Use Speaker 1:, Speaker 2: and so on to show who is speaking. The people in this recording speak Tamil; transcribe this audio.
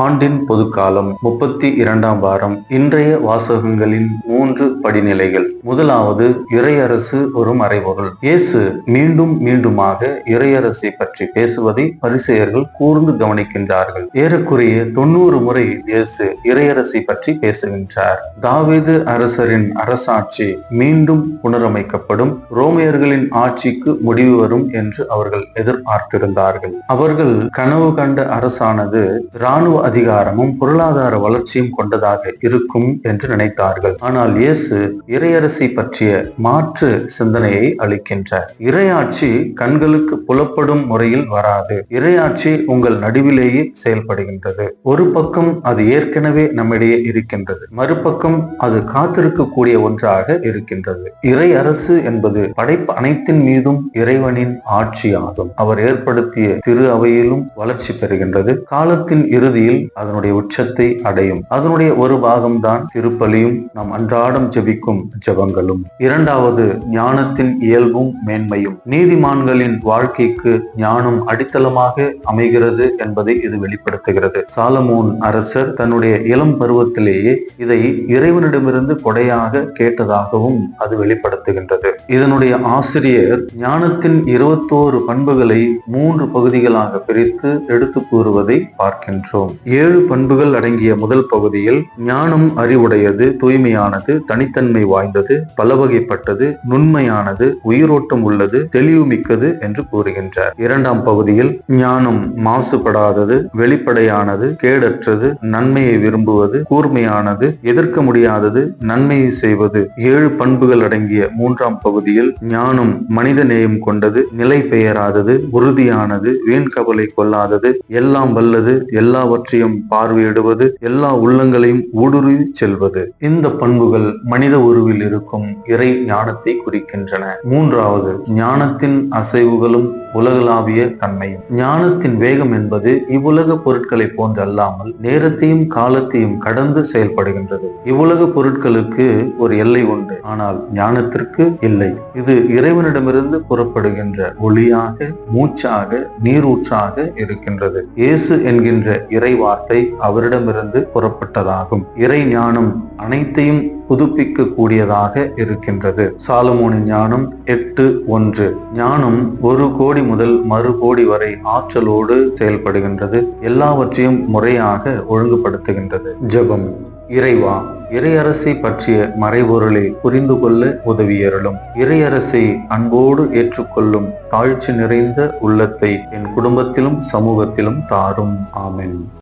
Speaker 1: ஆண்டின் பொதுக்காலம் முப்பத்தி இரண்டாம் வாரம். இன்றைய வாசகங்களின் மூன்று படிநிலைகள். முதலாவது இறையரசு ஒரு மறைபொருள். இயேசு மீண்டும் மீண்டுமாக இறையரசை பற்றி பேசுவதை பரிசெயர்கள் கூர்ந்து கவனிக்கின்றார்கள். ஏறக்குறைய தொண்ணூறு முறை இயேசு இறையரசை பற்றி பேசுகின்றார். தாவீது அரசரின் அரசாட்சி மீண்டும் புனரமைக்கப்படும். ரோமியர்களின் ஆட்சிக்கு முடிவு வரும் என்று அவர்கள் எதிர்பார்த்திருந்தார்கள். அவர்கள் கனவு கண்ட அரசானது இராணுவ அதிகாரமும் பொருளாதார வளர்ச்சியும் கொண்டதாக இருக்கும் என்று நினைத்தார்கள். ஆனால் இயேசு இறையரசை பற்றிய மாற்று சிந்தனையை அளிக்கின்றார். இறையாட்சி கண்களுக்கு புலப்படும் முறையில் வராது. இறையாட்சி உங்கள் நடுவிலேயே செயல்படுகின்றது. ஒரு பக்கம் அது ஏற்கனவே நம்மிடையே இருக்கின்றது. மறுபக்கம் அது காத்திருக்கக்கூடிய ஒன்றாக இருக்கின்றது. இறை அரசு என்பது படைப்பு அனைத்தின் மீதும் இறைவனின் ஆட்சியாகும். அவர் ஏற்படுத்திய திரு அவையிலும் வளர்ச்சி பெறுகின்றது. காலத்தின் இறுதியில் அதனுடைய உச்சத்தை அடையும். அதனுடைய ஒரு பாகம்தான் திருப்பலியும். நாம் அன்றாடம் ஜெபிக்கும் ஜெபங்களும். இரண்டாவது ஞானத்தின் இயல்பும் மேன்மையும். நீதிமான்களின் வாழ்க்கைக்கு ஞானம் அடித்தளமாக அமைகிறது என்பதை இது வெளிப்படுத்துகிறது. சாலமோன் அரசர் தன்னுடைய இளம் பருவத்திலேயே இதை இறைவனிடமிருந்து கொடையாக கேட்டதாகவும் அது வெளிப்படுத்துகின்றது. இதனுடைய ஆசிரியர் ஞானத்தின் இருபத்தோரு பண்புகளை மூன்று பகுதிகளாக பிரித்து எடுத்து கூறுவதை பார்க்கின்றோம். ஏழு பண்புகள் அடங்கிய முதல் பகுதியில் ஞானம் அறிவுடையது தூய்மையானது தனித்தன்மை வாய்ந்தது பலவகைப்பட்டது நுண்மையானது உயிரோட்டம் உள்ளது தெளிவு மிக்கது என்று கூறுகின்றார். இரண்டாம் பகுதியில் ஞானம் மாசுபடாதது வெளிப்படையானது கேடற்றது நன்மையை விரும்புவது கூர்மையானது எதிர்க்க முடியாதது நன்மையை செய்வது. ஏழு பண்புகள் அடங்கிய மூன்றாம் பகுதியில் ஞானம் மனித நேயம் கொண்டது நிலை பெயராதது உறுதியானது வீண் கவலை கொள்ளாதது எல்லாம் வல்லது எல்லாவற்றையும் பார்வையிடுவது எல்லா உள்ளங்களையும் ஊடுருவி செல்வது. இந்த பண்புகள் மனித உருவில் இருக்கும் இறை ஞானத்தை குறிக்கின்றன. மூன்றாவது ஞானத்தின் அசைவுகளும் உலகளாவிய தன்மையும் ஞானத்தின் வேகம் என்பது இவ்வுலக பொருட்களை போன்று அல்லாமல் நேரத்தையும் காலத்தையும் கடந்து செயல்படுகின்றது. இவ்வுலக பொருட்களுக்கு ஒரு எல்லை உண்டு. ஆனால் ஞானத்திற்கு இல்லை. இது இறைவனிடமிருந்து புறப்படுகின்ற ஒளியாக மூச்சாக நீரூற்றாக இருக்கின்றது. இயேசு என்கின்ற இறை வார்த்தை அவரிடமிருந்து புறப்பட்டதாகும். இறை ஞானம் அனைத்தையும் புதுப்பிக்கக்கூடியதாக இருக்கின்றது. சாலமோனின் ஞானம் எட்டு ஒன்று. ஞானம் ஒரு கோடி முதல் மறு கோடி வரை ஆற்றலோடு செயல்படுகின்றது. எல்லாவற்றையும் முறையாக ஒழுங்குபடுத்துகின்றது. ஜபம். இறைவா இறையரசை பற்றிய மறைபொருளை புரிந்து கொள்ள உதவியருளும். இறையரசை அன்போடு ஏற்றுக்கொள்ளும் தாழ்ச்சி நிறைந்த உள்ளத்தை என் குடும்பத்திலும் சமூகத்திலும் தாரும். ஆமென்.